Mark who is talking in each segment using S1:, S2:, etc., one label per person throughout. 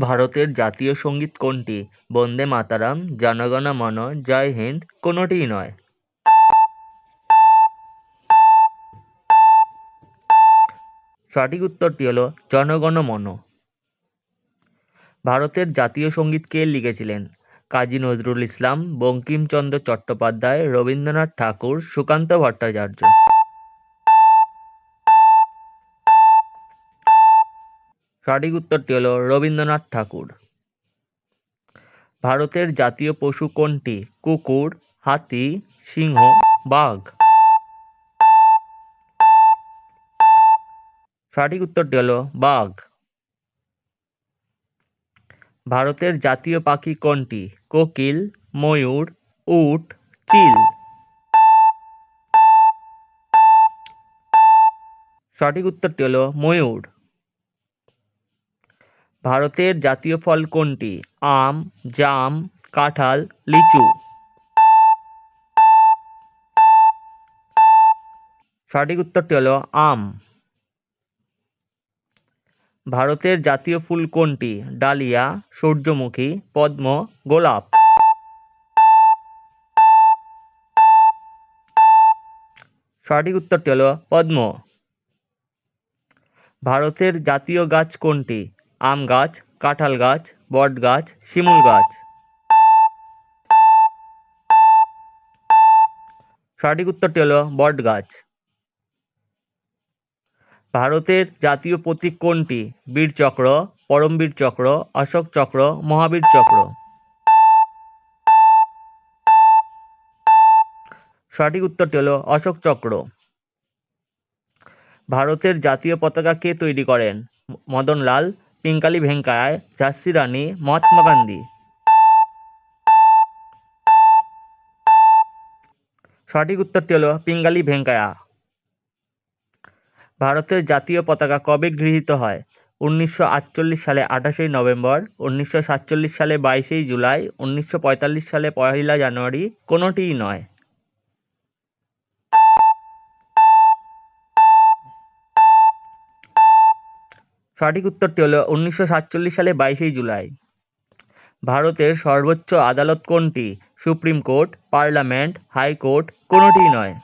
S1: ভারতের জাতীয় সংগীত কোনটি? বন্দে মাতারাম জন গণ মন, জয় হিন্দ, কোনটিই নয়। সঠিক উত্তরটি হল জনগণ মন। ভারতের জাতীয় সংগীত কে লিখেছিলেন? কাজী নজরুল ইসলাম, বঙ্কিমচন্দ্র চট্টোপাধ্যায়, রবীন্দ্রনাথ ঠাকুর, সুকান্ত ভট্টাচার্য। সঠিক উত্তরটি হল রবীন্দ্রনাথ ঠাকুর। ভারতের জাতীয় পশু কোনটি? কুকুর, হাতি, সিংহ, বাঘ। সঠিক উত্তরটি হল বাঘ। ভারতের জাতীয় পাখি কোনটি? কোকিল, ময়ূর, উট, চিল। সঠিক উত্তরটি হল ময়ূর। ভারতের জাতীয় ফল কোনটি? আম, জাম, কাঁঠাল, লিচু। সঠিক উত্তরটি হল আম। ভারতের জাতীয় ফুল কোনটি? ডালিয়া, সূর্যমুখী, পদ্ম, গোলাপ। সঠিক উত্তরটি হল পদ্ম। ভারতের জাতীয় গাছ কোনটি? আম গাছ, কাঁঠাল গাছ, বট গাছ, শিমুল গাছ। সঠিক উত্তরটি হল বট গাছ। ভারতের জাতীয় প্রতীক কোনটি? বীরচক্র পরমবীর চক্র, অশোক চক্র, মহাবীর চক্র। সঠিক উত্তরটি হল অশোক চক্র। ভারতের জাতীয় পতাকা কে তৈরি করেন? মদনলাল পিঙ্গালি ভেঙ্কায়, ঝাঁসি রানী, মহাত্মা গান্ধী। সঠিক উত্তরটি হল পিঙ্গালি ভেঙ্কায়া। ভারতের জাতীয় পতাকা কবে গৃহীত হয়? উনিশশো আটচল্লিশ সালে আঠাশে নভেম্বর, উনিশশো সাতচল্লিশ সালে বাইশেই জুলাই, উনিশশো পঁয়তাল্লিশ সালে পয়লা জানুয়ারি, কোনোটিই নয়। সঠিক উত্তরটি হলো উনিশশো সাতচল্লিশ সালে বাইশেই জুলাই। ভারতের সর্বোচ্চ আদালত কোনটি? সুপ্রিম কোর্ট, পার্লামেন্ট, হাইকোর্ট, কোনোটিই নয়।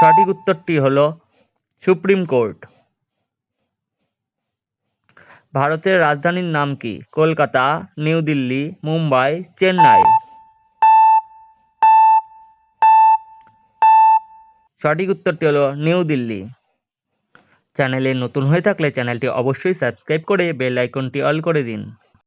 S1: সঠিক উত্তরটি হল সুপ্রিম কোর্ট। ভারতের রাজধানীর নাম কি? কলকাতা, নিউ দিল্লি, মুম্বাই, চেন্নাই। সঠিক উত্তরটি হলো নিউ দিল্লি। চ্যানেলে নতুন হয়ে থাকলে চ্যানেলটি অবশ্যই সাবস্ক্রাইব করে বেল আইকনটি অল করে দিন।